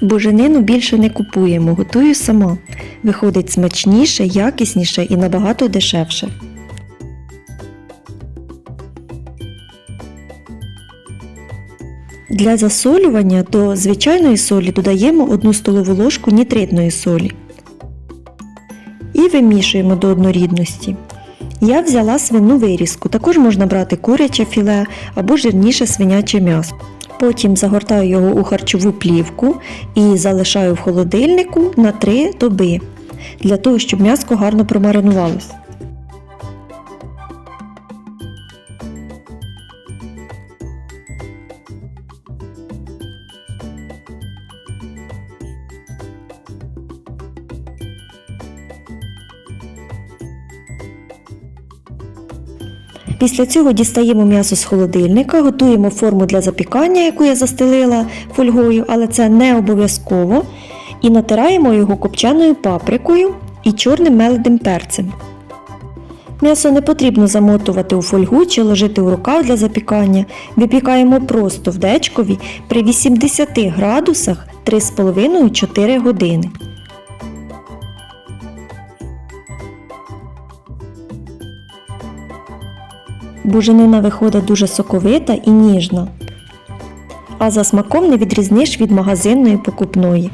Буженину більше не купуємо, готую сама. Виходить смачніше, якісніше і набагато дешевше. Для засолювання до звичайної солі додаємо 1 столову ложку нітритної солі і вимішуємо до однорідності. Я взяла свину вирізку, також можна брати куряче філе або жирніше свиняче м'ясо. Потім загортаю його у харчову плівку і залишаю в холодильнику на 3 доби, для того, щоб м'ясо гарно промаринувалося. Після цього дістаємо м'ясо з холодильника, готуємо форму для запікання, яку я застелила фольгою, але це не обов'язково. І натираємо його копчаною паприкою і чорним меленим перцем. М'ясо не потрібно замотувати у фольгу чи ложити у рукав для запікання. Випікаємо просто в дечкові при 80 градусах 3,5-4 години. Буженина виходить дуже соковита і ніжна, а за смаком не відрізниш від магазинної покупної.